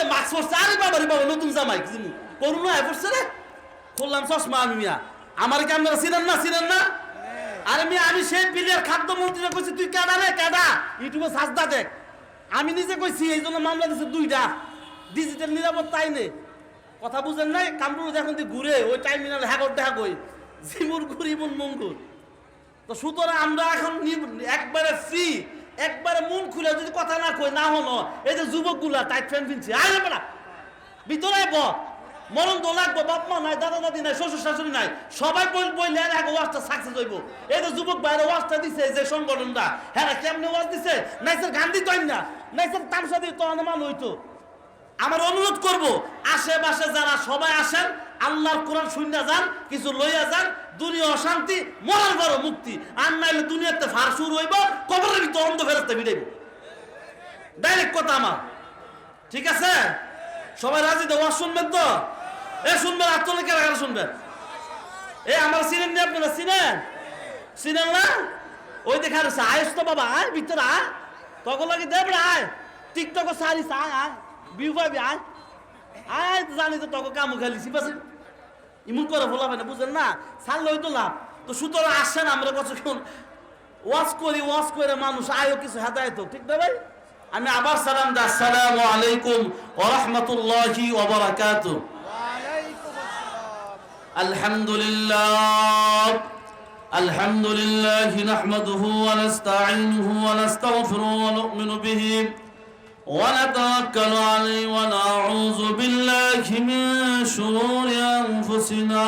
যে মাস্ক পরছে। আরে বাবা রে বাবা, নতুন জামাই কিছু করুন না পড়ছে রে। খুললাম চশমা আমি মিয়া। আমার কি আপনারা চিনেন না চিনেন না? আরে মিয়া, আমি সেই প্লেয়ার খাদ্য মন্ত্রীরা কইছি, তুই কেডা রে, কেডা? ইউটিউবে সাজদা দেখ। আমি নিজে কইছি, এই জন্য মামলা দিছে দুইটা। ডিজিটাল নিরাপত্তা আইনে। কথা বুঝেন নাই? কামরুল যখন তুই ঘুরে, ওই টাইমিনাল হ্যাগর দেখা কই জিমুর ঘুরি, মন মঙ্গুর তো সুতরাং আমরা এখন একবারে ফ্রি একবারে মন খুলে যদি কথা না কই না হলো, এই যে যুবকগুলা টাইট ফ্যান কিনছে আরে বেটা ভিতরে ব মরণ তো লাগবো, বাপ মা নাই, দাদা দাদি নাই, শ্বশুর শাশুড়ি নাই। সবাই বই বইলে আর এক ওয়াজটা সাকসেস হইব। এই যে যুবক বাইরে ওয়াজটা দিছে যে সংগঠনটা হ্যাঁ কেমনে ওয়াজ দিছে? নাই স্যার গান দিত না নাই স্যার তামসা দিত অনুমান হইতো। আমার অনুরোধ করব, আশেপাশে যারা সবাই আসেন, আল্লাহর কোরআন শুননা যান, কিছু লইয়া যান, দুনিয়া অশান্তি, মরার বড় মুক্তি। আর নাইলে দুনিয়াতে ফার শুরু হইব কবরের ভিতর অন্ধ ফেরতে বিড়াইব ডাইরেক্ট কথা আমার। ঠিক আছে? সবাই রাজি তো? ওয়াজ শুনবেন তো? এ শুনবেন আত্মলে কেন কেন শুনবেন। এ, আমার চিনেন নি আপনারা? চিনেন? চিনেন না? ওই দেখা রয়েছে আয়স তো বাবা, আয় ভিতরে আয়। তখন লাগে দেব আয়। টিকটক সারিস আয় আয়। বিউ পাবি, আয়। আয়, জানি তো তখন কামু খালি সিপাসি ইমন করে বলা না বুঝেন না? ছাড়লে হয়তো লাভ। তো সুতরাং আসেন, আমরা কতক্ষণ ওয়াশ করি ওয়াশ করে মানুষ আয়ও কিছু হেদায়ত ঠিক না ভাই আমি আবার সালাম দা আসসালামু আলাইকুম ওয়া রাহমাতুল্লাহি ওয়া বারাকাতুহু الحمد لله الحمد لله نحمده ونستعينه ونستغفره ونؤمن به ونتوكل عليه ونعوذ بالله من شرور أنفسنا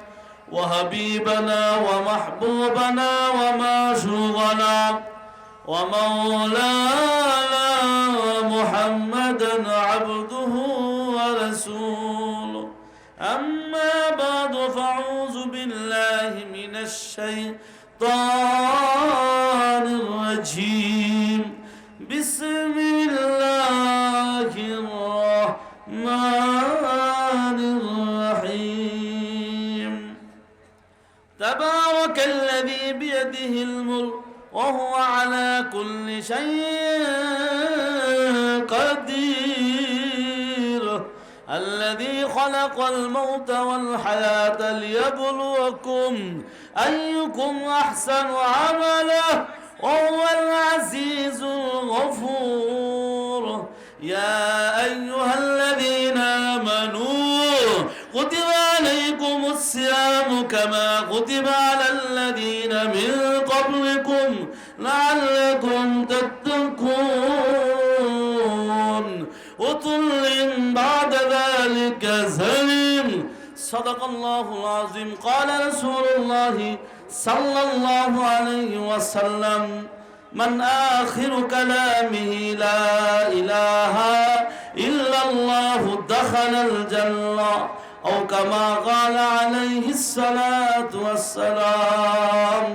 وحبيبنا ومحبوبنا ومعشوقنا ومولانا محمدا عبده ورسوله أما بعد فأعوذ بالله من الشيطان تبارك الذي بيده الملك وهو على كل شيء قدير. الذي خلق الموت والحياة ليبلوكم أيكم أحسن عملا وهو العزيز الغفور. يا أيها الذين الصيام كما كتب على الذين من قبلكم لعلكم تتقون وطل بعد ذلك زليم صدق الله العظيم قال رسول الله صلى الله عليه وسلم من آخر كلامه لا إله إلا الله دخل الجنة أو كما قال عليه الصلاة والسلام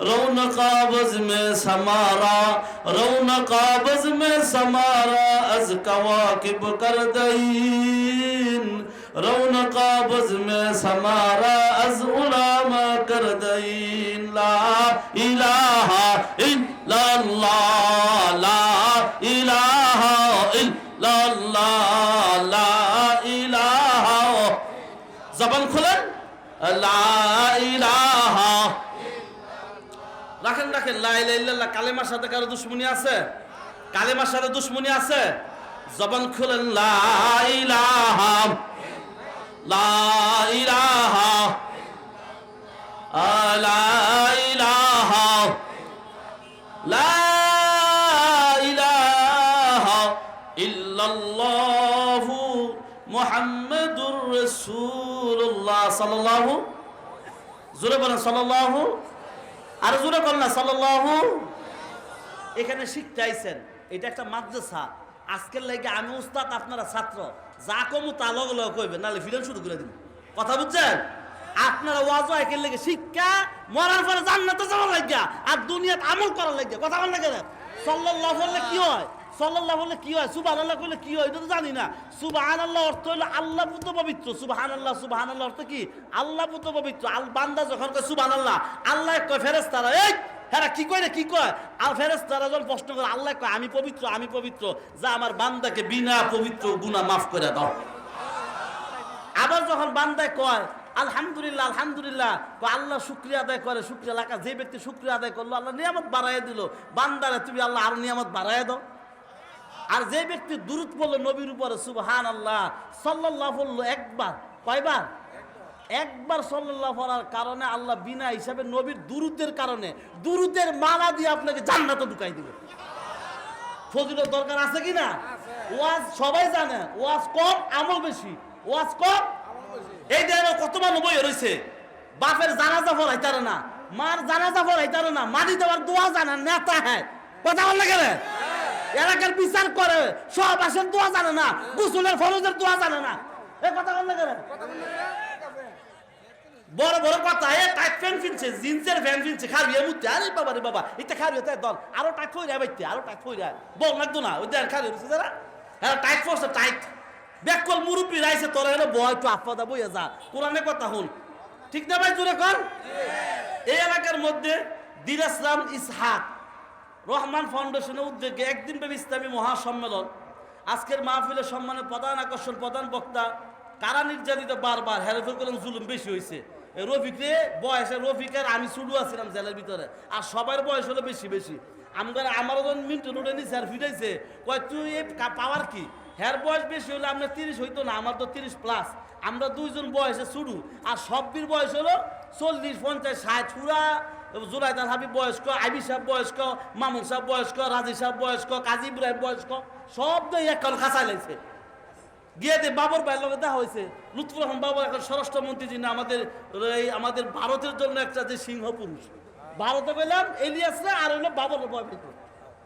رون قابض میں سمارا رون قابض میں سمارا از كواكب كردين. رونق رون قابض میں سمارا أز علام كردين. لا إله إلا الله لا রাখেন রাখেন। লাইল্লাহ কালেমার সাথে কারও দুশ্মনী আছে? কালেমার সাথে দুশ্মনী আছে? জবান খুলেন লাইলাহা লাইলাহা লাইলাহা লাইলাহা ইল্লাল্লাহু। মুহাম্মাদুর রাসূলুল্লাহ সাল্লাল্লাহু, জোরে বলেন সাল্লাল্লাহু, আর জোরে কর না, সাল্লাল্লাহু। এখানে শিখতে আইছেন এটা একটা মাদ্রাসা। আজকের লাগে আমি উস্তাদ, আপনারা ছাত্র। যা কমু তা লগ লগ কইবেন, নাহলে ফিল্ম শুরু করে দিব কথা বুঝছেন? আপনারা ওয়াজ একের লেগে শিক্ষা, মরার পরে জান্নাতে যাওয়ার লাগিয়া আর দুনিয়াত আমল করার লাগিয়া কথা বল লাগে সাল্লাল্লাহু বললে কি হয়? সাল্লাল্লাহু বললে কি হয়? সুবহানাল্লাহ কইলে কি হয়? এটা তো জানি না। সুবহানাল্লাহ অর্থ হলো আল্লাহ পুত পবিত্র। সুবহানাল্লাহ সুবহানাল্লাহ অর্থ কি? আল্লাহ পুত পবিত্র। আল বান্দা যখন কয় সুবহানাল্লাহ, আল্লাহ কয় ফেরেশতারা, এই হ্যাঁ কি কয় রে? কি কয়? আর ফেরেশতারা যখন প্রশ্ন করে, আল্লাহ কয়, আমি পবিত্র আমি পবিত্র, যা আমার বান্দাকে বিনা পবিত্র গুনাহ মাফ করে দাও। আবার যখন বান্দায় কয়, আলহামদুলিল্লাহ আলহামদুলিল্লাহ আল্লাহ শুক্রিয়া আদায় করে, শুক্রিয়া লাগা, যে ব্যক্তি শুক্রিয়া আদায় করল, আল্লাহ নিয়ামত বাড়াই দিল। বান্দারে তুমি আল্লাহ আরও নিয়ামত বাড়াই দাও। আর যে ব্যক্তি দূরত পড়ল নবীর উপরে সুবহান আল্লাহ সাল্লাল্লাহ বলল একবার, কয়বার? একবার সাল্লাল্লাহ পড়ার কারণে আল্লাহ বিনা হিসাবে নবীর দুরুতের কারণে দুরুতের মালা দিয়ে আপনাকে জান্নাতে ঢুকাই দিবে। ফজিলত দরকার আছে কি না? ওয়াজ সবাই জানে, ওয়াজ কম, আমল বেশি। ওয়াজ কম, এই দেয় কত মানুষ রয়েছে, বাপের জানাজা পড়াইতারে না, মার জানাজা পড়াইতারে না, মাটি দেওয়ার দোয়া জানে নেতা হ্যাঁ কথা বল না কেন? এলাকার বিচার করে, সব আসেন দোয়া জানে না, গুসুলের ফরজের দোয়া জানে না। এ কথা বল না কেন? বড় বড় কথা, এ টাইট প্যান্ট কিনছে, জিন্সের প্যান্ট কিনছে খাবি এ মুতে আরে বাবা রে বাবা, এটা খাবি তাই দল। আরও টাইট ফই রে বাইতে আরও টাইট ফই রে বল লাগতো না, ওই দেখ খাবি রয়েছে যারা হ্যাঁ টাইট ফোর্স টাইট বেকল মুরুব্বি রাইছে, তোরা এনে বয় একটু আফাদা বইয়া যা। কোরআনে কথা হুন ঠিক না ভাই, জোরে কর? এই এলাকার মধ্যে দিল ইসলাম ইসহাক রহমান ফাউন্ডেশনের উদ্যোগে একদিন ব্যাপী ইসলামী মহাসম্মেলন। আজকের মাহফিলের সম্মানের প্রধান আকর্ষণ, প্রধান বক্তা, কারা নির্যাতিত বারবার? হেরফের করেন জুলুম বেশি হয়েছে। রফিক বয়সে রফিকের আমি শুরু আছিলাম জেলের ভিতরে। আর সবার বয়স হলো বেশি বেশি। আমার আমার যখন মিন্টু রোডে নিছে আর ফিটাইছে কয় তুই এই পাওয়ার কি? হ্যার বয়স বেশি হলে আপনার তিরিশ হইতো না, আমার তো তিরিশ প্লাস আমরা দুইজন বয়সে শুরু আর সব্বির বয়স হলো চল্লিশ, পঞ্চাশ, ষাট, পুরা জুরাইদার হাবিব বয়স্ক, আইবি সাহেব বয়স্ক, মামুন সাহেব বয়স্ক, রাজি সাহেব বয়স্ক, কাজী ইব্রাহিম বয়স্ক সব তো এক কাঁচাই লাগছে গিয়ে দে বাবর ভাইয়ের লগে দেখা হয়েছে। লুৎফুর রহমান বাবর এখন স্বরাষ্ট্রমন্ত্রী, যিনি আমাদের, এই আমাদের ভারতের জন্য একটা যে সিংহ পুরুষ ভারতে পেলাম এলিয়াসরা আর হইল বাবর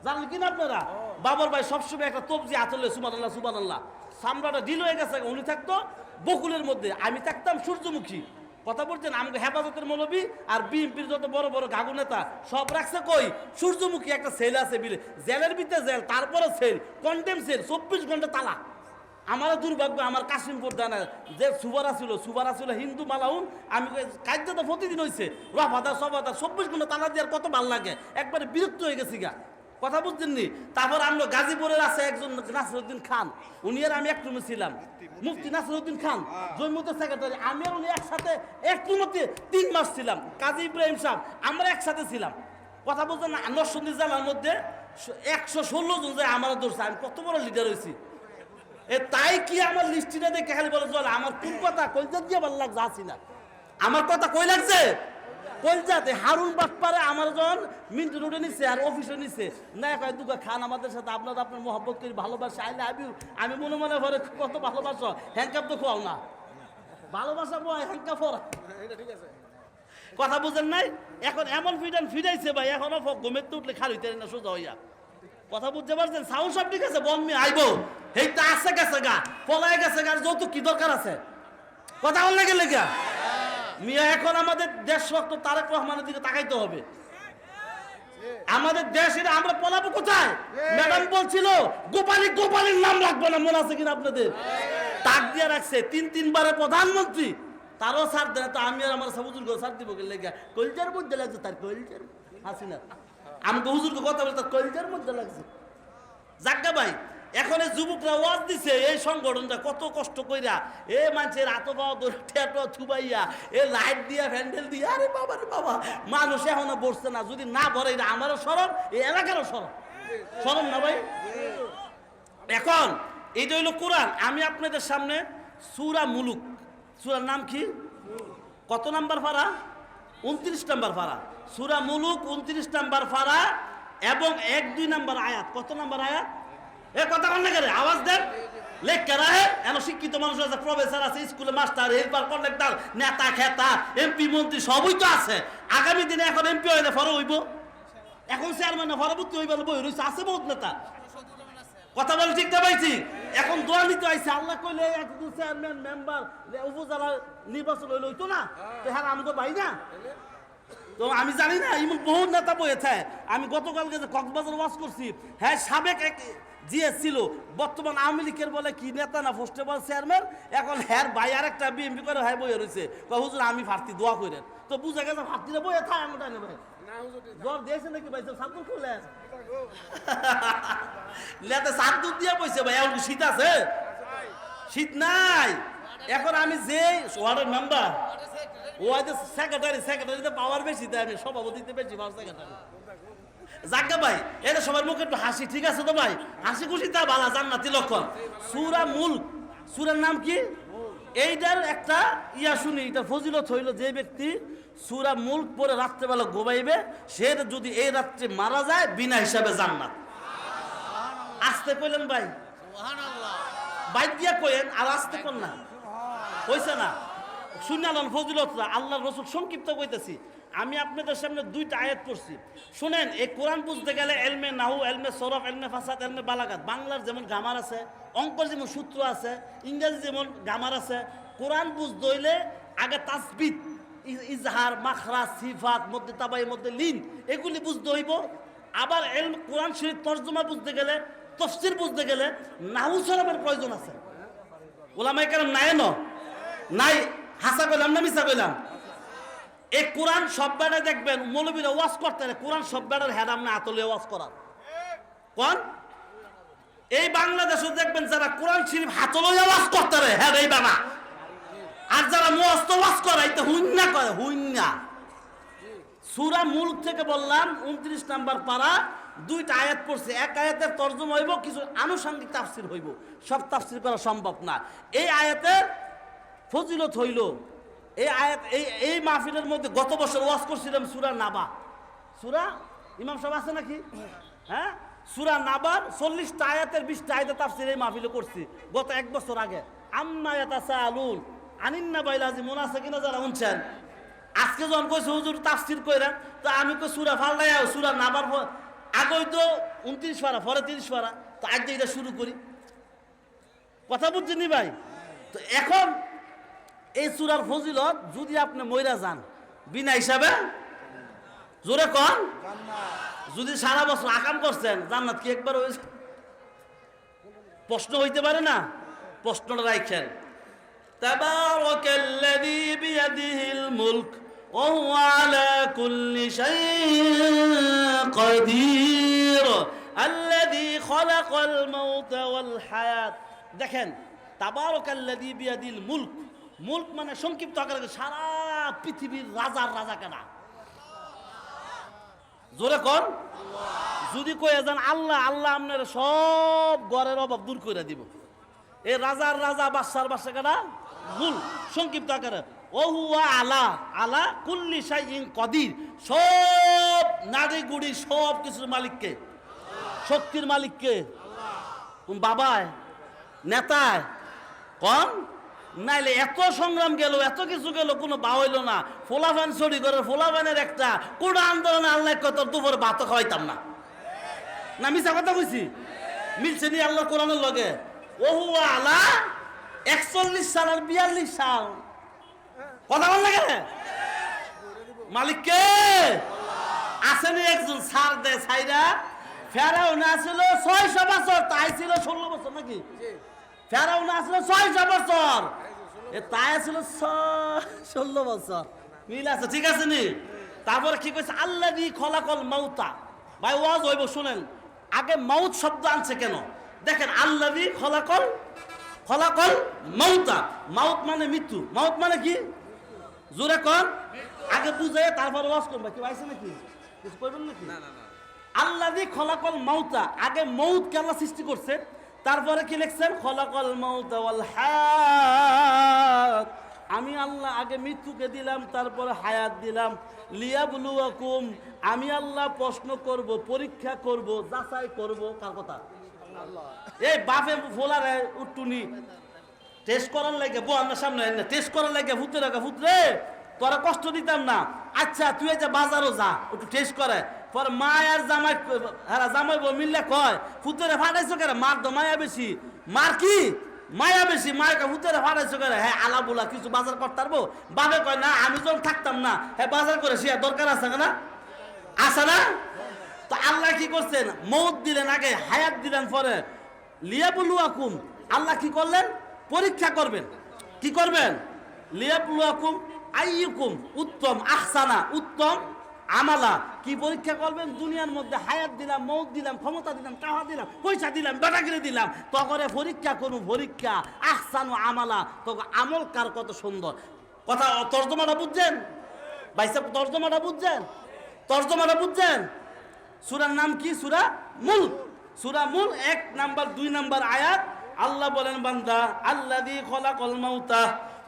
জানলেন কিনা আপনারা? বাবর ভাই সবসময় একটা তবজি আতলে সুবান আল্লাহ সুবান আল্লাহ সামরাটা ঢিল হয়ে গেছে, উনি থাকতো বকুলের মধ্যে। আমি থাকতাম সূর্যমুখী। কথা বলছেন আমাকে হেফাজতের মৌলবী আর বিএনপির যত বড় বড় গাগু নেতা, সব রাখছে কই? সূর্যমুখী একটা সেল আছে বিলে, জেলের ভিতরে জেল তারপরে সেল কন্টেম সেল, চব্বিশ ঘণ্টা তালা। আমারও দুর্ভাগ্য, আমার কাশিমপুর দানা যে সুবারা ছিল সুবারা ছিল হিন্দু মালাউন, আমি কার্য তো প্রতিদিন হয়েছে রফাদার সফাদার চব্বিশ ঘণ্টা তালা দেওয়ার কত ভালো লাগে? একবারে বিরক্ত হয়ে গেছি গা। কথা বুঝছেন নি তারপর আমরা গাজীপুরের আছে একজন নাসিরুদ্দিন খান। উনি আর আমি এক রুমে ছিলাম। মুফতি নাসিরুদ্দিন খান জৈমতের সেক্রেটারি। আমি আর উনি একসাথে এক রুমতে তিন মাস ছিলাম। কাজী ইব্রাহিম সাহেব, আমরা একসাথে ছিলাম। কথা বলছেন না? নরসন্দী জেলার মধ্যে একশো ষোলো জন যায় আমার দোষ আমি কত বড় লিডার হয়েছি। এ তাই কি আমার লিস্টিটা দেখে খালি বলে চলে আমার কোন কথা কলজাত দিয়ে ভালো লাগছে? আসি না। আমার কথা কই লাগছে? কলজাতে হারুন বাটপারে আমার যখন মিন্টু রোডে নিছে আর অফিসে নিছে। না কয়, দুগা খান আমাদের সাথে, আপনার আপনার মহব্বত করি, ভালোবাসা আইলে আমি আমি মনে মনে করে কত ভালোবাসো হ্যান্ডকাপ তো খোয়াও না। ভালোবাসা বয় হ্যান্ডকাপ আছে কথা বুঝেন নাই? এখন এমন ফিডান ফিরাইছে ভাই, এখনও ঘুমের তো উঠলে খালি না, সোজা হইয়া। কথা বুঝতে পারছেন? সাউন্ড সব ঠিক আছে? বন আইবো। এইটা আছে গেছে গা, পলায় গেছে গা যৌতুক কি দরকার আছে? কথা বললে গেলে গা মিয়া এখন আমাদের দেশ রক্ত তারেক রহমানের দিকে তাকাইতে হবে। আমাদের দেশের আমরা পলাবো কোথায়? ম্যাডাম বলছিল গোপালী গোপালীর নাম রাখব না মনে আছে কিনা আপনাদের? তাক দিয়ে রাখছে তিন তিনবারের প্রধানমন্ত্রী। তারও সার দেয় তো আমি আর আমার সাবুজুর সার দিব গেলে কলজার মধ্যে লাগছে তার কলজার হাসিনা। আমাকে হুজুরকে কথা বলে তার কলজার মধ্যে লাগছে। জাগা ভাই এখন এই যুবকরা ওয়াজ দিছে, এই সংগঠনটা কত কষ্ট কইরা, এ মানুষের হাত পাওয়া ঠেটো থুবাইয়া এ লাইট দিয়া প্যান্ডেল দিয়া, আরে বাবা রে বাবা, মানুষ এখনও বসছে না, যদি না ভরে আমারও সরব এই এলাকারও সরব সরব না ভাই? এখন, এইটা হইল কোরআন। আমি আপনাদের সামনে সুরা মুলুক, সুরার নাম কি? কত নাম্বার ফারা? উনত্রিশ নাম্বার ফারা। সুরা মুলুক, উনত্রিশ নাম্বার ফারা এবং এক, দুই নাম্বার আয়াত। কত নাম্বার আয়াত? এ কথা আওয়াজ দেন। লেখ কেরা হে এন শিক্ষিত মানুষ আছে প্রফেসর আছে স্কুলে মাস্টার হেল্পার কন্ডাক্টর নেতা খেতা এমপি মন্ত্রী সবই তো আছে। আগামী দিনে এখন এমপি হইলে ফর হইব। এখন চেয়ারম্যান ফরবর্তী হইবার বই রয়েছে আছে বহুত নেতা। কথা বল ঠিক না পাইছি এখন দোয়া নিতে আইছে আল্লাহ কইলে একজন চেয়ারম্যান মেম্বার উপজেলা নির্বাচন হইল হইতো না? তো হ্যাঁ আমি তো ভাই না। তো আমি জানি না এমন বহু নেতা বইয়েছে। আমি গতকালকে যে কক্সবাজার ওয়াজ করছি হ্যাঁ সাবেক এক জিএস ছিল। বর্তমান আওয়ামী লীগের বলে কি নেতা না ফোস্টেবল চেয়ারম্যান? এখন হ্যার ভাই আর একটা বিএমপি করে হ্যাঁ বইয়ে রয়েছে হুজুর আমি ফার্তি দোয়া করেন তো বুঝা গেছে ফার্তিটা বইয়ে থাকে আমি ভাই। দিয়েছে নাকি ভাই? খুলে লেতে দিয়ে ভাই এখন শীত আছে? শীত নাই। এখন আমি যে ওয়ার্ডের মেম্বার সেক্রেটারি সেক্রেটারিতে পাওয়ার বেশি তাই আমি সভাপতিতে বেশি পাওয়ার সেক্রেটারি যাকে ভাই এটা সবার মুখে একটু হাসি, ঠিক আছে তো ভাই? হাসি খুশি তা বালা, জান্নাতি লক্ষণ। সুরা মুল্ক, সুরার নাম কি? এইটার একটা ইয়া শুনি, এটা ফজিলত হইল যে ব্যক্তি সুরা মুল্ক পরে রাত্রেবেলা ঘুমাইবে, সে যদি এই রাত্রে মারা যায়, বিনা হিসাবে জান্নাত। আসতে কইলেন ভাই। বাইক দিয়া কইেন, আর আসতে কোন না। হইছে না। শুনালন ফজিলত আল্লাহ রসুল সংক্ষিপ্ত কইতেছি। আমি আপনাদের সামনে দুইটা আয়াত পড়ছি। শুনেন, এই কোরআন বুঝতে গেলে এলমে নাহু, এলমে সরফ এলমে ফাসাদ, এলমে বালাগাত। বাংলার যেমন গামার আছে, অঙ্কর যেমন সূত্র আছে, ইংরেজি যেমন গামার আছে, কোরআন বুঝতে হইলে আগে তাসবিদ ইজহার মাখরা সিফাত, মধ্যে তাবাই, মধ্যে লিন, এগুলি বুঝতে হইব। আবার এল কোরআন শরীফ তর্জমা বুঝতে গেলে, তফসির বুঝতে গেলে নাহু সরফের প্রয়োজন আছে। ওলামাই কেন নাই ন? নাই। হাসা কইলাম না মিশা কইলাম? এই কোরআন সব বেড়ে দেখবেন মৌলবীরা ওয়াজ করতে কোরআন সব বেড়ার হেরাম না, আতলে ওয়াজ করার। কোন? এই বাংলাদেশে দেখবেন যারা কোরআন শরীফ হাতলে ওয়াজ করতে হ্যাঁ এই বাবা। আর যারা মস্ত ওয়াজ করে এটা হুইন্না করে, হুইন্না। সুরা মুলক থেকে বললাম, উনত্রিশ নাম্বার পারা, দুইটা আয়াত পড়ছে। এক আয়াতের তর্জমা হইব, কিছু আনুষঙ্গিক তাফসির হইব। সব তাফসির করা সম্ভব না। এই আয়াতের ফজিলত হইল এই আয়াত, এই এই মাহফিলের মধ্যে গত বছর ওয়াজ করছিলাম সুরা নাবা। সুরা? ইমাম সাহেব আছে নাকি? হ্যাঁ? সুরা নাবার চল্লিশটা আয়াতের বিশটা আয়াতের তাফসির এই মাহফিলে করছি, গত এক বছর আগে। আম্মা ইয়াতাসা আলুন আনিন্না বাইলাজি মনে আছে কিনা যারা শুনছেন? আজকে যখন কইছে, হুজুর তাফসির কইরা, তো আমি কই সুরা ফাল্লাই সুরা নাবার আগেই তো উনত্রিশ পারা, পরে তিরিশ পারা, তো আজ এটা শুরু করি। কথা বুঝছেন ভাই? তো এখন এই সুরার ফজিলত যদি আপনি মইরা যান বিনা হিসাবে জোরে কন যদি সারা বছর আকাম করছেন জান্নাত কি একবার হয়েছে প্রশ্ন হইতে পারে না প্রশ্নটা রাখেন تبارك الذي بيده الملك وهو على كل شيء قدير الذي خلق الموت والحياة দেখেন তাবারক আল্লাযী বিয়াদিল মুলক মুলক মানে সংক্ষিপ্ত আকারে সারা পৃথিবীর রাজার রাজা কেনা। জোরে কর। যদি কয়ে যান আল্লাহ আল্লাহ আপনার সব ঘরের অভাব দূর করে দিব। এ রাজার রাজা, বাদশার বাদশা কাটা মূল, সংক্ষিপ্ত আকারে। ওহুয়া আলা আলা কুল্লি শাইইন কদির। সব নারী গুড়ি, সব কিছুর মালিককে। শক্তির মালিককে। কোন বাবায়? নেতায়? কন? নাইলে এত সংগ্রাম গেল, এত কিছু গেল, কোনো বা হইল না। ফোলাফান চুরি করে, ফোলাফানের একটা কোনো আন্দোলনে আল্লাহ কত দুপুরে ভাত খাওয়াইতাম না। না মিশা কথা কইছি? মিলছে নি আল্লাহ কোরআনের লগে? ওহু আলা একচল্লিশ সাল আর বিয়াল্লিশ সাল। কথা বল লাগে মালিক কে? আসেনি একজন সার দে, সাইরা। ফেরাও না ছিল ছয়শো বছর তাই ছিল ষোলো বছর নাকি? ফেরাও না ছিল ছয়শো বছর। এ তাই ছিল ষোলো বছর। মিল আছে ঠিক আছে নি? তারপরে কি কইছে? আল্লাহ দি খলাকল মাউতা। ভাই ওয়াজ হইব শুনেন। আগে মাউত শব্দ আনছে কেন? দেখেন আল্লাহ দি খলাকল খলাকল মাউতা। মাউত মানে মৃত্যু। মাউত মানে কি? জোরে কর আগে বুঝে তারপর ওয়াজ করবে কি পাইছে নাকি? কিছু করবেন নাকি? আল্লাহ দি খলাকল মাউতা। আগে মৌত কে আল্লাহ সৃষ্টি করছে? তারপরে কি লিখছেন? খলাকল মাউতা ওয়াল হায়াত। আমি আল্লাহ আগে মৃত্যুকে দিলাম, তারপরে হায়াত দিলাম। লিয়াবলুয়াকুম, আমি আল্লাহ প্রশ্ন করব, পরীক্ষা করব, যাচাই করব, কার কথা? এই বাপে ফোলারে উট্টুনি টেস্ট করার লাগে, বউ আমার সামনে না টেস্ট করার লাগে, ভূতে রাখা ভূত রে, তোরা কষ্ট দিতাম না। আচ্ছা তুই যে বাজারও যা, একটু টেস্ট করে পর মা আর জামাই হ্যাঁ জামাই বউ মিললে কয়, ফুতরে ফাটাইছো কেন? মার তো মায়া বেশি। মার কি? মায়া বেশি মায়কে হুতরে ফাটাইছো কেন? হ্যাঁ আলা বুলা, কিছু বাজার করতে পারব? বাবে কয়, না, আমি যখন থাকতাম না হ্যাঁ বাজার করে সে দরকার আছে না? আছে না? তো আল্লাহ কি করছেন? মৌত দিলেন আগে, হায়াত দিলেন পরে। লিয়াবুলুয়াকুম আল্লাহ কি করলেন? পরীক্ষা করবেন। কি করবেন? লিয়াবুলুয়াকুম আইয়ুকুম উত্তম, আহসানা, উত্তম আমালা, কি পরীক্ষা করবেন? দুনিয়ার মধ্যে হায়াত দিলাম, মৌত দিলাম, ক্ষমতা দিলাম, টাকা দিলাম, পয়সা দিলাম বেটাগিরি দিলাম। তখন পরীক্ষা করুন, পরীক্ষা। আহসানু আমালা তখন আমল কার কত সুন্দর। কথা, তর্জমাটা বুঝছেন? ভাইসাব তর্জমাটা বুঝছেন? তর্জমাটা বুঝছেন? সুরার নাম কি? সুরা মূল। সুরা মূল, এক নাম্বার, দুই নাম্বার আয়াত। আল্লাহ বলেন, বান্দা আল্লাহ দি খলা কল মাউতা।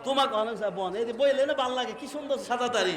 তোমাকে অনেক বন। এই বইলে না ভালো লাগে কি সুন্দর সাদা তারি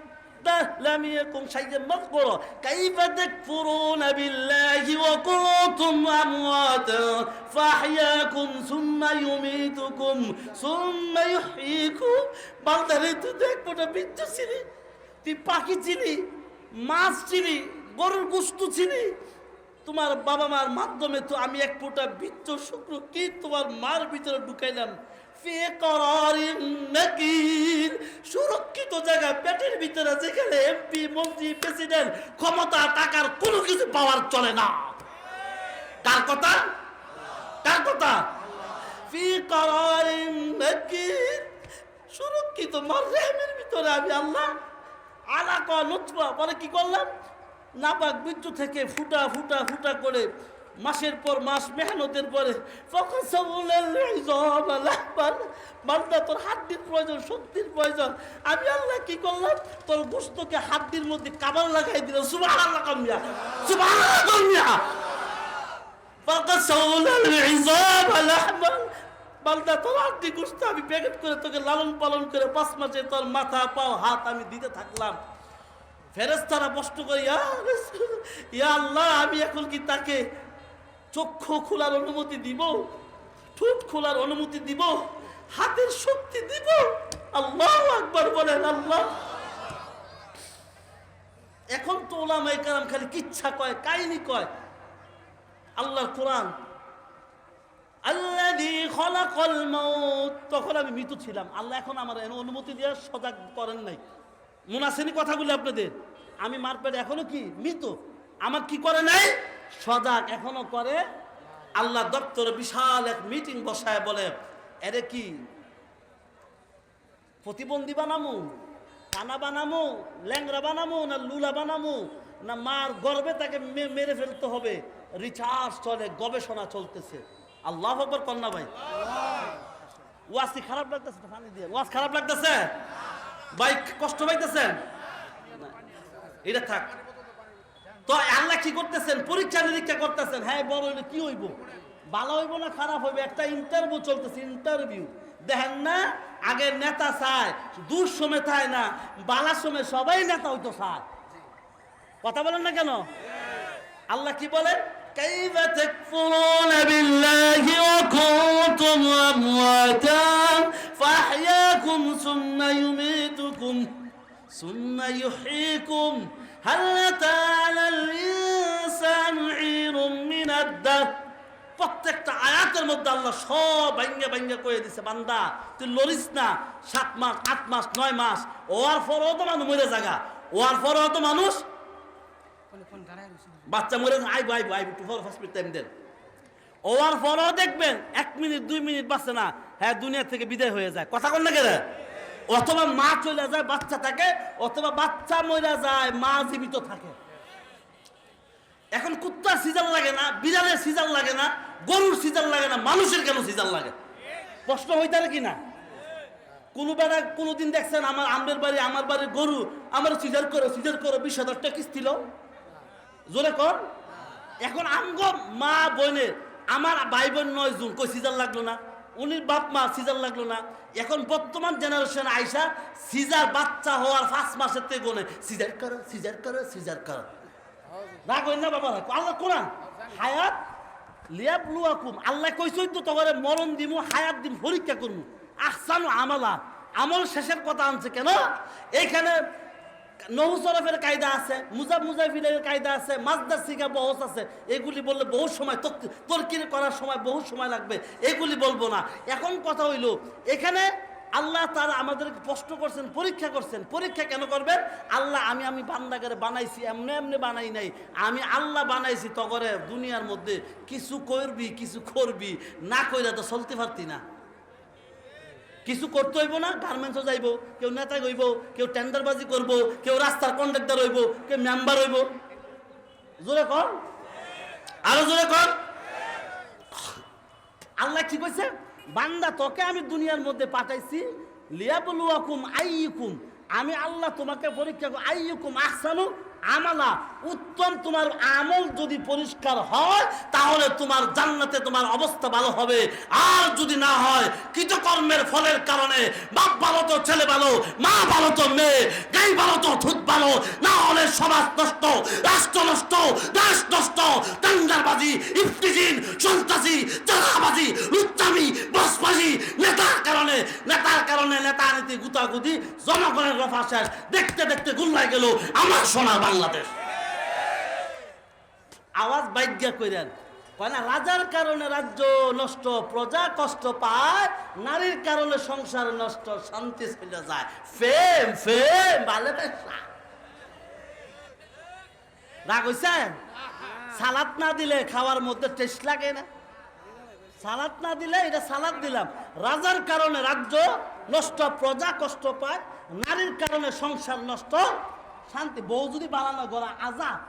ইয়াকুন শাইআন মাযকুরা কাইফা তাকফুরুনা বিল্লাহি ওয়া কুনতুম আমওয়াতা ফাহইয়াকুম সুম্মা ইউমীতুকুম সুম্মা ইহয়িকুম বান্দারে তুই দেখ মোটা বীর্য ছিলি। তুই পাখি ছিলি, মাছ চিনি গরুর গোস্ত চিনি তোমার বাবা মার মাধ্যমে তো আমি এক ফোঁটা বীর্য শুক্র, কি তোমার মার ভিতরে ঢুকাইলাম? সুরক্ষিত জায়গা, পেটের ভিতরে যেখানে এমপি, মন্ত্রী, প্রেসিডেন্ট, ক্ষমতা, টাকার কোনো কিছু পাওয়ার চলে না। কার কথা? কার কথা? সুরক্ষিত মার ভিতরে আমি আল্লাহ আলাকা লুৎফা পরে কি করলাম? নাপাক বীর্য থেকে ফুটা ফুটা ফুটা করে মাসের পর মাস, মেহনতের পরে। তোর হাড্ডির প্রয়োজন, শক্তির প্রয়োজন। আমি আল্লাহ কি করলাম? তোর গোস্তকে হাড্ডির মধ্যে কাবার লাগাই দিলাম। আমি প্যাকেট করে তোকে লালন পালন করে পাঁচ মাসে তোর মাথা, পাও, হাত আমি দিতে থাকলাম। ফেরেস্তারা কষ্ট করে ইয়া আল্লাহ, আমি এখন কি তাকে চক্ষু খোলার অনুমতি দিব, ঠোঁট খোলার অনুমতি দিব, হাতের শক্তি দিব। আল্লাহ আকবার বলেন, আল্লাহ। এখন তো ওলামাই কারাম খালি কিচ্ছা কয়, কাহিনী কয়। আল্লাহর কোরআন তখন আমি মৃত ছিলাম। আল্লাহ এখন আমার অনুমতি দিয়ে সজাগ করেন নাই। মুনাসেনি কথাগুলো আপনাদের। আমি মারপেট এখনও কি? মৃত। আমার কি করে নাই? সজাগ এখনও করে। আল্লাহ দপ্তরে বিশাল এক মিটিং বসায় বলে, এরে কি? প্রতিবন্ধী বানামু? কানা বানামু? ল্যাংরা বানামু? না লুলা বানামু? না মার গর্বে তাকে মেরে ফেলতে হবে? রিচার্জ চলে, গবেষণা চলতেছে। আল্লাহ আকবর কন্যা ভাই। ওয়াজ কি খারাপ লাগতেছে? পানি দিয়ে। ওয়াজ খারাপ লাগতেছে? ভাই, কষ্ট পাইতেছেন? এটা থাক। তো আল্লাহ কি করতেছেন পরীক্ষা নিরীক্ষা করতেছেন হ্যাঁ বড় হইলে কি হইব ভালো হইব না খারাপ হইবে একটা ইন্টারভিউ চলতেছে ইন্টারভিউ দেখেন না আগে নেতা চায় দূর সময় চায় না বালার সময় সবাই নেতা হইতো চায় কথা বলেন না কেন আল্লাহ কি বলেন كيف تكفرون بالله وكنتم أمواتا فأحياكم ثم يميتكم ثم يحييكم প্রত্যেকটা আয়াতের মধ্যে আল্লাহ সব ভাঙ্গে ভাঙ্গে করে দিছে বান্দা তুই লড়িস না। সাত মাস আট মাস নয় মাস ওয়ার পরও তো মানুষ মরে জাগা ওয়ার পরও তো মানুষ। বাচ্চা মরে আইব আইব আইব টু ফর হসপিটাল দেন। ওয়ার পরও দেখবেন এক মিনিট দুই মিনিট বাঁচে না। হ্যাঁ দুনিয়া থেকে বিদায় হয়ে যায়। কথা কন না কেন? অথবা মা চলে যায়, বাচ্চা থাকে, অথবা বাচ্চা মরে যায়, মা জীবিত থাকে। এখন কুত্তার সিজন লাগে না, বিড়ালের সিজন লাগে না, গরুর সিজন লাগে না, মানুষের কেন সিজন লাগে? প্রশ্ন হইতারে কি না? কোনো বেড়া কোনোদিন দেখছেন, আমার আমের বাড়ি, আমার বাড়ির গরু, আমার সিজার করো সিজার করো বিশ হাজার টাকা কিস্তি লো জোরে কর। এখন আমগো মা বোনের আমার ভাই বোন নয় জন, কই সিজার লাগল না? উনির বাপ মা সিজার লাগল না। এখন বর্তমান জেনারেশন আইসা সিজার বাচ্চা হওয়ার পাঁচ মাসের থেকে গোনে সিজার করো সিজার করো সিজার করো। রাগ না বাবা আল্লাহ কোরআন, হায়াত লিয়াব লুয়াকুম আল্লাহ কইছই তো তগরে মরণ দিমু, হায়াত দিম, পরীক্ষা করমু। আহসানু আমালা। আমল শেষের কথা আনছে কেন? এইখানে নহু সরফের কায়দা আছে, মুজাব মুজাফিলের কায়দা আছে, মাজদার সিগা বহস আছে, এগুলি বললে বহু সময় তরকির করার সময় বহু সময় লাগবে, এগুলি বলব না। এখন কথা হইল, এখানে আল্লাহ তারা আমাদেরকে প্রশ্ন করছেন, পরীক্ষা করছেন, পরীক্ষা কেন করবেন? আল্লাহ, আমি আমি বান্দাগারে বানাইছি, এমনি এমনি বানাই নাই। আমি আল্লাহ বানাইছি তগরে দুনিয়ার মধ্যে কিছু করবি কিছু করবি, না কইরা তো চলতে পারতি না। কিছু করতে হইব না গার্মেন্টসও যাইব, কেউ নেতা হইব, কেউ টেন্ডারবাজি করব, কেউ রাস্তার কন্ট্রাক্টর হইব, কেউ মেম্বার হইব। জোরে কর। আরও জোরে কর। আল্লাহ কি কইছে? বান্দা, তোকে আমি দুনিয়ার মধ্যে পাঠাইছি, লিয়াবলুয়াকুম আইয়ুকুম। আমি আল্লাহ তোমাকে পরীক্ষা করব আইয়ুকুম আহসানু আমালা। উত্তম তোমার আমল যদি পরিষ্কার হয়, তাহলে তোমার জান্নাতে তোমার অবস্থা ভালো হবে। আর যদি না হয়, কৃতকর্মের ফলের কারণে বাপ ভালো তো ছেলে ভালো, মা ভালো তো মেয়ে, গাই ভালো তো থুত ভালো, না হলে সমাজ নষ্ট, রাষ্ট্র নষ্ট, দেশ নষ্ট, দাঙ্গারবাজি, ইফতিজিন, সন্ত্রাসী, চাঁদাবাজি, লুচ্চামি বসবাজি নেতার কারণে নেতার কারণে নেতা নীতি গুতাগুতি, জনগণের রফা শেষ। দেখতে দেখতে গুল্লাই গেল আমার সোনা বাংলাদেশ। আওয়াজ বাইজ্ঞা কইরেন কয় রাজার কারণে রাজ্য নষ্ট, প্রজা কষ্ট পায়, নারীর কারণে সংসার নষ্ট, শান্তি চলে যায়। ফেম ফেম ভালোবাসা রাগ হইছে সালাদ না দিলে খাওয়ার মধ্যে টেস্ট লাগে না। সালাদ না দিলে এটা সালাদ দিলাম। রাজার কারণে রাজ্য নষ্ট, প্রজা কষ্ট পায়, নারীর কারণে সংসার নষ্ট, শান্তি। বউ যদি বানানো গড়া আজাদ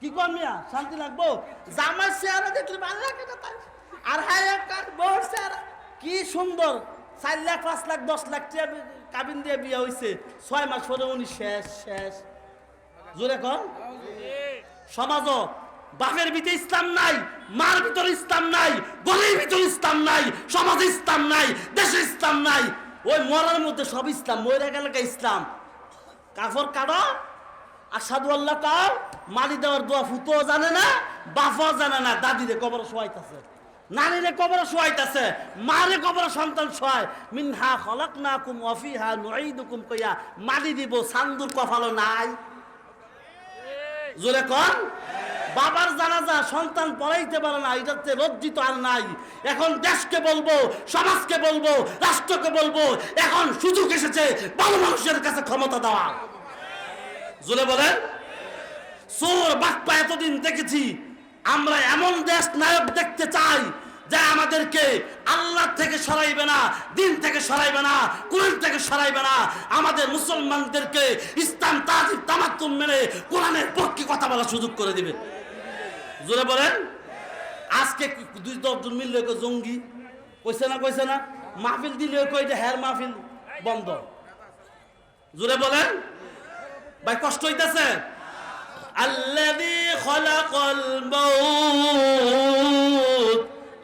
কি কর মিয়া? শান্তি লাগবো? জামার চেহারা দেখলে ভালো লাগে না তাই। আর হ্যাঁ বউর চেহারা। কি সুন্দর। চার লাখ, পাঁচ লাখ, দশ লাখ টাকা কাবিন দিয়ে বিয়ে হয়েছে ছয় মাস পরে উনি শেষ শেষ। জোরে কর সমাজ বাপের ভিতরে ইসলাম নাই, মার ভিতরে ইসলাম নাই গলির ভিতরে ইসলাম নাই, সমাজে ইসলাম নাই, দেশে ইসলাম নাই। ওই মরার মধ্যে সব ইসলাম মরে গেলে ইসলাম। কাফর কারও আসাদু আল্লাহ কার? মারি দেওয়ার দোয়া ফুতো জানে না, বাফাও জানে না। দাদিরে কবর শোয়াইতেছে নারীরে কবর শোয়াইতেছে, মারে কবর সন্তান শোয়ায়। মিনহা খলাক না কুম অফিহা নুঈদুকুম কইয়া মারি দিব, সান্দুর কফালো নাই। জোরে কন। বাবার জানাজা সন্তান পড়াইতে পারে না এটাতে লজ্জিত আর নাই। এখন দেশকে বলব, সমাজকে বলব, রাষ্ট্রকে বলব, এখন সুযোগ এসেছে ভালো মানুষের কাছে ক্ষমতা দেওয়া জোরে বলেন। চোর বাপ্পা এতদিন দেখেছি, আমরা এমন দেশ নায়ক দেখতে চাই যা আমাদেরকে আল্লাহ থেকে সরাইবে না, দিন থেকে সরাইবে না, কোরআন থেকে সরাইবে না। আমাদের মুসলমানদেরকে ইসলাম তাজিব তামাত্তুম মেনে কোরআনের পক্ষে কথা বলার সুযোগ করে দিবে। জোরে বলেন। আজকে দুই দশজন মিললে জঙ্গি কইছে না কইছে না? মাহফিল দিলে কই যে হের মাহফিল বন্ধ। জোরে বলেন। ভাই, কষ্ট হইতেছে?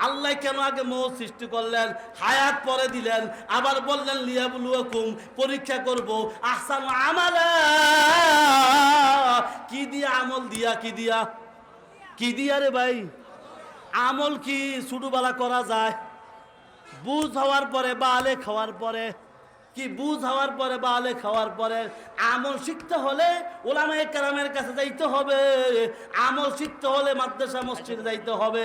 আল্লাহ কেন আগে মৌ সৃষ্টি করলেন? হায়াত পরে দিলেন। আবার বললেন, লিয়াবুলুয়াকুম, পরীক্ষা করব। আহসান আমালা। কি দিয়া আমল দিয়া, কি দিয়া? কি দিয়া রে ভাই? আমল কি? ছোটবেলা করা যায়। বুঝ হওয়ার পরে বা আলে খাওয়ার পরে। কি বুঝ হওয়ার পরে বা আলে খাওয়ার পরে আমল শিখতে হলে ওলামায়ে কেরামের কাছে যাইতে হবে। আমল শিখতে হলে মাদ্রাসা, মসজিদে যাইতে হবে।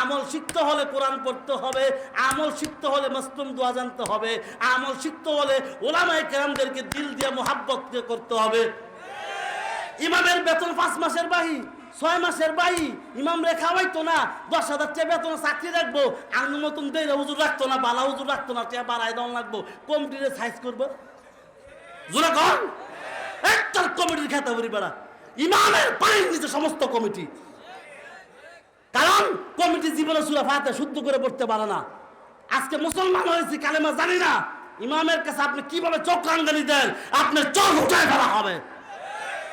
আমল শিখতে হলে কোরআন পড়তে হবে। আমল শিখতে হলে মস্তুম দোয়া জানতে হবে। আমল শিখতে হলে ওলামায় কেরামদেরকে দিল দিয়ে মোহাব্বত করতে হবে। ইমামের বেতন পাঁচ মাসের বাহি। ছয় মাসের বাহি ইমাম রে খাওয়াইতো না, দশ হাজার টাকা বেতন চাকরি রাখব আঙ্গ মতন দেয় হুজুর রাখতো না, বালা হুজুর রাখতো না, টাকা বাড়াই দেওয়া লাগবো, কমিটিরে সাইজ করব। জোরে কন একটার কমিটির খেতে বলি বেড়া। ইমামের পানির নিচে সমস্ত কমিটি। কারণ কমিটি জীবনে সুরা ফাতে শুদ্ধ করে পড়তে পারে না। আজকে মুসলমান হয়েছি, কালেমা জানি না। ইমামের কাছে আপনি কীভাবে চোখ রাঙ্গানি দেন? আপনার চোখ উঠায় ফেলা হবে।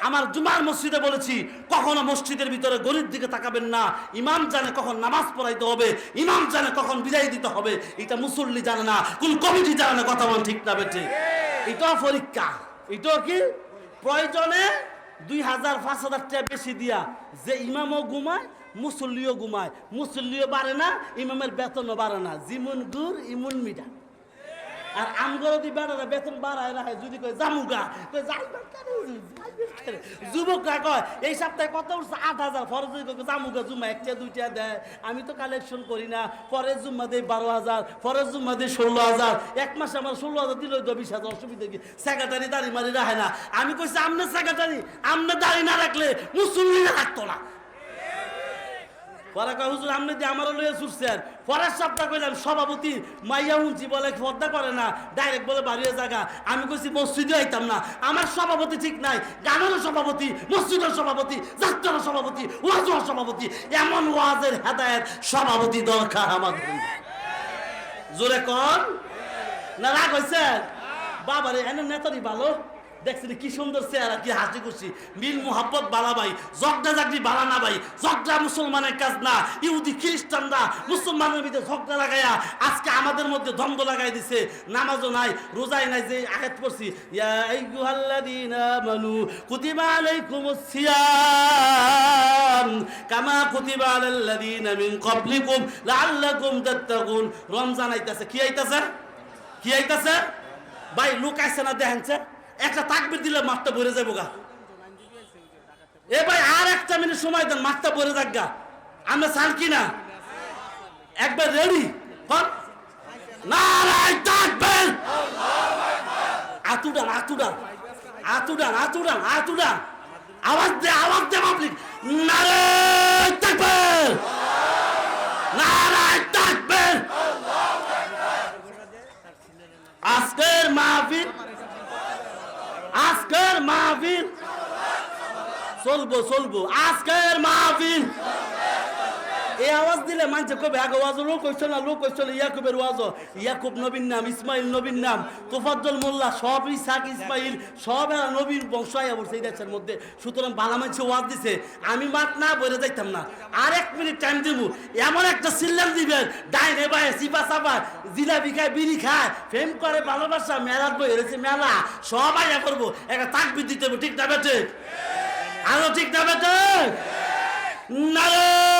আমার জুমার মসজিদে বলেছি, কখনো মসজিদের ভিতরে গরিব দিকে তাকাবেন না। ইমাম জানে কখন নামাজ পড়াইতে হবে, ইমাম জানে কখন বিদায় দিতে হবে। এটা মুসল্লি জানে না, কোন কমিটি জানে না, কথা বল ঠিক না বেঠে। এটাও পরীক্ষা। এটাও কি? প্রয়োজনে দুই হাজার পাঁচ হাজার টাকা বেশি দিয়া যে ইমামও ঘুমায়, মুসল্লিও ঘুমায়। মুসল্লিও বাড়ে না, ইমামের বেতনও বাড়ে না। জিমুন গুড় ইমুন মিডা আর আমগরো দি বেড়ারা বেতন বাড়ায় রাখে, যদি কয়, জামুগা। কয়? যুবকরা কয়, এই সপ্তাহে কত উঠছে? আট হাজার। পরে যদি জামুগা, জুম্মা একটা দুইটা দেয়। আমি তো কালেকশন করি না। পরে জুম্মা দেই বারো হাজার, পরে জুম্মা দেই ষোলো হাজার। এক মাসে আমার ষোলো হাজার দিল বিশ হাজার, অসুবিধা কি? সেক্রেটারি দাড়ি মারি রাখে না। আমি কইছি, আমনে সেক্রেটারি আমনে দাড়ি না রাখলে মুসল্লিরা রাখতো না। পরে কয়, হুজুর দিয়ে আমারও লইয়া ছুটছেন পরের সপ্তাহ কইলাম, সভাপতি, মাইয়া উঞ্চি বলে পর্দা করে না, ডাইরেক্ট বলে বাড়িয়ে জায়গা আমি কইছি মসজিদে আইতাম না। আমার সভাপতি ঠিক নাই, গানেরও সভাপতি মসজিদের সভাপতি যাত্রার সভাপতি ওয়াজের সভাপতি। এমন ওয়াজের হেদায়েত সভাপতি দরকার আমাদের। জোরে কন। না রাগ হয়েছে বাবারে, এনে নেতারি ভালো। দেখছেন কি সুন্দর চেহারা, কি হাসি খুশি। মিল, মোহাব্বত বালা ভাই জগদা জাগরি বালা না ভাই। জগদা মুসলমানের কাজ না, ইহুদি খ্রিস্টানরা মুসলমানের ভিতরে ঝগড়া লাগাইয়া আজকে আমাদের মধ্যে দ্বন্দ্ব লাগাই দিছে। নামাজও নাই, রোজাই নাই, যে আয়াত পড়ছি, ইয়া কামা রমজান আইতাছে, কি আইতাছে? কি আইতাছে? ভাই, লোক আইছে না দেখেনছে একটা তাকবির দিলে মাঠটা ভরে যাব গা। এ ভাই, আর একটা মিনিট সময় দেন মাঠটা ভরে যাক গা। আমরা চান কি না? একবার রেডি? আওয়াজ দে আওয়াজ দে আজকের মাহফিল আজকের মাহফিল। চলবো চলবো। আজকের মাহফিল। এই আওয়াজ দিলে মানছে কবে আগে ওয়াজ লোক হইছে না লোক হইছে না, ইয়াকুবের ওয়াজ। ইয়াকুব নবীন নাম, ইসমাইল নবীন নাম, তোফাজ্জল মোল্লা, সব ইসাক ইসমাইল, সব এরা নবীন বংশ আয়া বলছে এই দেশের মধ্যে। সুতরাং বালা মানছে ওয়াজ দিছে, আমি মাত না বলে যাইতাম না। আর এক মিনিট টাইম দিব এমন একটা সিল্লাম দিবেন, ডাইনে বায়ে চিপা চাপা, জিলাপি খায়, বিড়ি খায় ফেম করে, ভালোবাসা, মেলার বই হয়েছে মেলা। সবাই আয়া করব। একটা তাকবির দিতে হবে, ঠিক না বেটে আরও ঠিক না বেটে নারায়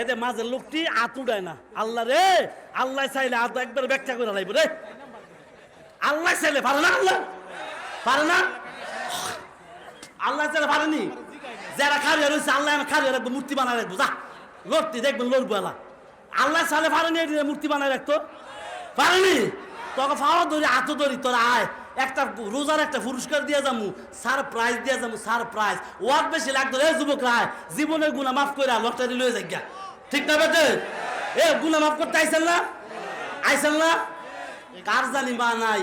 এতে মাঝের লোকটি আতুডায় না। আল্লাহ রে, আল্লাহ চাইলে আত একবার ব্যাখ্যা করে লাইব রে। আল্লাহ চাইলে পারে না আল্লাহ? পারে না? আল্লাহ চাইলে পারেনি যারা খারিয়া রয়েছে আল্লাহ আমি খারিয়া রাখব মূর্তি বানায় রাখব। যা, লড়তি দেখবেন লড়বো এলা। আল্লাহ চাইলে পারেনি মূর্তি বানায় রাখতো? পারেনি তোকে পাওয়া ধরি আত ধরি, তোর আয়। একটা রোজার একটা পুরস্কার দিয়ে যাব সার প্রাইজ দিয়ে যাব সার প্রাইজ ওয়াক বেশি লাগতো রে যুবক রায়, জীবনের গুণা মাফ করে লটারি লয়ে যাই ঠিক না বেটে? এ গুণা মাফ করতে আইসেন না? আইসেন না? কার জানি বা নাই?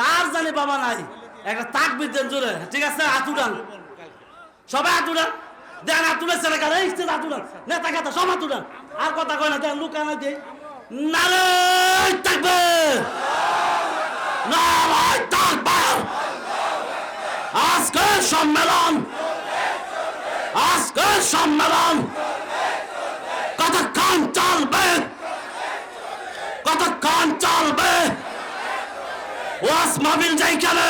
কার জানি বাবা নাই? একটা তাক বিদ্যেন জোরে। ঠিক আছে আতুডান সবাই আতুডান দেন আতুডান ছেলে কারে ইচ্ছে আতুডান নেতা কথা সব আতুডান আর কথা কয় না, দেন লুকা না দেই নারায় থাকবে আজকের সম্মেলন আজকের সম্মেলন। কতক্ষণ চলবে? কতক্ষণ চলবে? ওয়াস মাহবিল যেইখানে,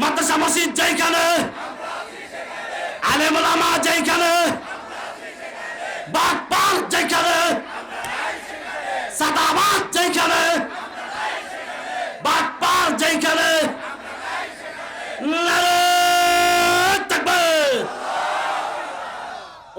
মাদ্রাসা মসজিদ যেইখানে আলেম ওলামা যেইখানে বাগ পার্ক যেখানে সাদাবাদ যেখানে বাগ পার্ক যেখানে নারায় তাকবীর।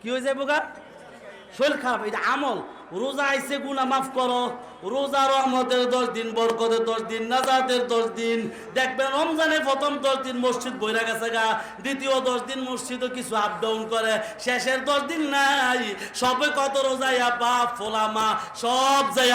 কি হয়ে যাব গা শরীর খারাপ এটা আমল। রোজা আইসে গুনা মাফ করো। রোজা রহমতের দশ দিন, বরকতের দশ দিন, নাজাতের দশ দিন। দেখবেন রমজানে প্রথম দশ দিন মসজিদ বইরা গেছে গা। দ্বিতীয় দশ দিন মসজিদও কিছু আপ ডাউন করে। শেষের দশ দিন নাই। সবে কত রোজাই বাপ ফোলামা, সব যাই